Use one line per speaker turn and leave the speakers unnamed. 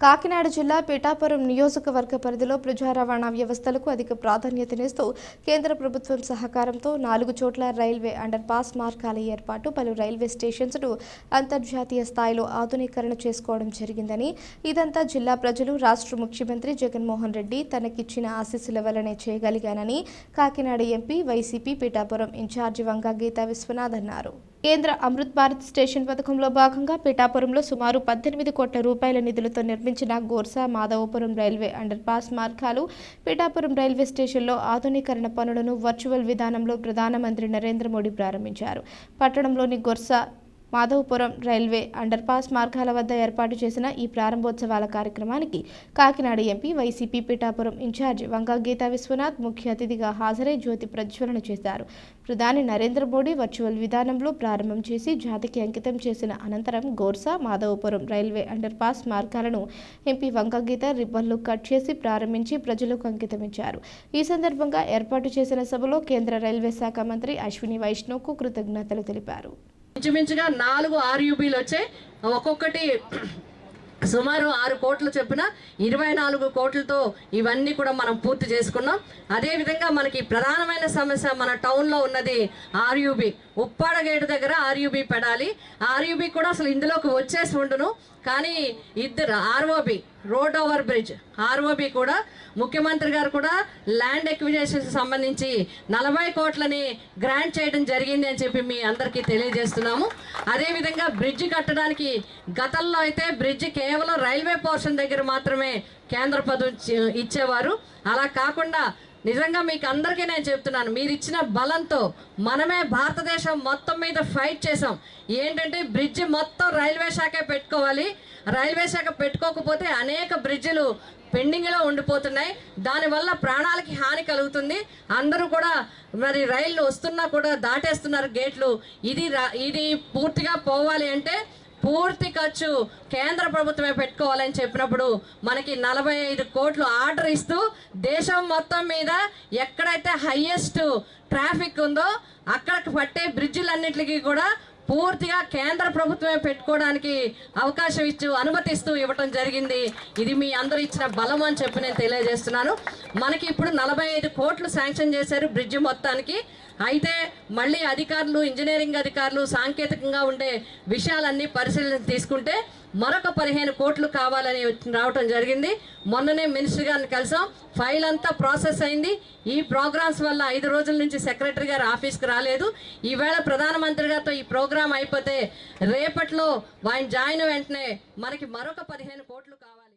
కాకినాడ జిల్లా పిఠాపురం నియోజకవర్గ పరిధిలో ప్రజా రవాణా వ్యవస్థలకు అధిక ప్రాధాన్యతనిస్తూ కేంద్ర ప్రభుత్వం సహకారంతో నాలుగు చోట్ల రైల్వే అండర్ పాస్ మార్గాల ఏర్పాటు పలు రైల్వే స్టేషన్స్ను అంతర్జాతీయ స్థాయిలో ఆధునీకరణ చేసుకోవడం జరిగిందని ఇదంతా జిల్లా ప్రజలు రాష్ట్ర ముఖ్యమంత్రి జగన్మోహన్ రెడ్డి తనకిచ్చిన ఆశీస్సుల వల్లనే చేయగలిగానని Kakinada MP YCP Pithapuram incharge Vanga Geetha Viswanath అన్నారు. కేంద్ర అమృత్ భారత్ స్టేషన్ పథకంలో భాగంగా పిఠాపురంలో సుమారు పద్దెనిమిది కోట్ల రూపాయల నిధులతో నిర్మించిన Gorsa Madhavapuram railway underpass మార్గాలు పిఠాపురం రైల్వే స్టేషన్లో ఆధునీకరణ పనులను వర్చువల్ విధానంలో ప్రధానమంత్రి నరేంద్ర మోడీ ప్రారంభించారు. పట్టణంలోని గొర్సా మాధవపురం రైల్వే అండర్పాస్ మార్గాల వద్ద ఏర్పాటు చేసిన ఈ ప్రారంభోత్సవాల కార్యక్రమానికి Kakinada MP YCP Pithapuram incharge Vanga Geetha Viswanath ముఖ్య అతిథిగా హాజరై జ్యోతి ప్రజ్వలన చేశారు. ప్రధాని నరేంద్ర మోడీ వర్చువల్ విధానంలో ప్రారంభం చేసి జాతికి అంకితం చేసిన అనంతరం Gorsa Madhavapuram railway underpass మార్గాలను ఎంపీ వంగా రిబ్బన్లు కట్ చేసి ప్రారంభించి ప్రజలకు అంకితమిచ్చారు. ఈ సందర్భంగా ఏర్పాటు చేసిన సభలో కేంద్ర రైల్వే శాఖ మంత్రి అశ్విని వైష్ణవ్కు కృతజ్ఞతలు తెలిపారు.
ఇంచుమించుగా నాలుగు ఆర్యూబీలు వచ్చాయి. ఒక్కొక్కటి సుమారు ఆరు కోట్లు చొప్పున ఇరవై నాలుగు కోట్లతో ఇవన్నీ కూడా మనం పూర్తి చేసుకున్నాం. అదేవిధంగా మనకి ప్రధానమైన సమస్య మన టౌన్లో ఉన్నది ఆర్యూబీ ఉప్పాడ గేటు దగ్గర ఆర్యూబీ పెడాలి. ఆర్యూబీ కూడా అసలు ఇందులోకి వచ్చేసి ఉండును. కానీ ఇద్దరు ROB road over bridge ROB కూడా ముఖ్యమంత్రి గారు కూడా ల్యాండ్ ఎక్విజేషన్ సంబంధించి నలభై కోట్లని గ్రాంట్ చేయడం జరిగింది అని చెప్పి మీ అందరికీ తెలియజేస్తున్నాము. అదేవిధంగా బ్రిడ్జ్ కట్టడానికి గతంలో అయితే బ్రిడ్జ్ కేవలం రైల్వే పోర్షన్ దగ్గర మాత్రమే కేంద్ర పదవి ఇచ్చేవారు. అలా కాకుండా నిజంగా మీకు అందరికీ నేను చెప్తున్నాను మీరు ఇచ్చిన బలంతో మనమే భారతదేశం మొత్తం మీద ఫైట్ చేసాం ఏంటంటే బ్రిడ్జ్ మొత్తం రైల్వే శాఖే పెట్టుకోవాలి. రైల్వే శాఖ పెట్టుకోకపోతే అనేక బ్రిడ్జిలు పెండింగ్లో ఉండిపోతున్నాయి. దానివల్ల ప్రాణాలకి హాని కలుగుతుంది. అందరూ కూడా మరి రైళ్ళు వస్తున్నా కూడా దాటేస్తున్నారు గేట్లు ఇది రా- ఇది పూర్తిగా పోవాలి అంటే పూర్తి ఖర్చు కేంద్ర ప్రభుత్వమే పెట్టుకోవాలని చెప్పినప్పుడు మనకి నలభై ఐదు కోట్లు ఆర్డర్ ఇస్తూ దేశం మొత్తం మీద ఎక్కడైతే హయ్యెస్ట్ ట్రాఫిక్ ఉందో అక్కడికి పట్టే బ్రిడ్జిలన్నిటికీ కూడా పూర్తిగా కేంద్ర ప్రభుత్వమే పెట్టుకోవడానికి అవకాశం ఇచ్చు అనుమతిస్తూ ఇవ్వటం జరిగింది. ఇది మీ అందరూ ఇచ్చిన బలం అని చెప్పి నేను తెలియజేస్తున్నాను. మనకి ఇప్పుడు నలభై ఐదు కోట్లు శాంక్షన్ చేశారు బ్రిడ్జ్ మొత్తానికి. అయితే మళ్ళీ అధికారులు ఇంజనీరింగ్ అధికారులు సాంకేతికంగా ఉండే విషయాలన్నీ పరిశీలన తీసుకుంటే మరొక పదిహేను కోట్లు కావాలని రావటం జరిగింది. మొన్ననే మినిస్టర్ గారిని కలిసాం. ఫైల్ అంతా ప్రాసెస్ అయింది. ఈ ప్రోగ్రామ్స్ వల్ల ఐదు రోజుల నుంచి సెక్రటరీ గారు ఆఫీస్కి రాలేదు. ఈవేళ ప్రధానమంత్రి గారితో ఈ ప్రోగ్రాం అయిపోతే రేపట్లో ఆయన జాయిన్ వెంటనే మనకి మరొక పదిహేను కోట్లు కావాలి.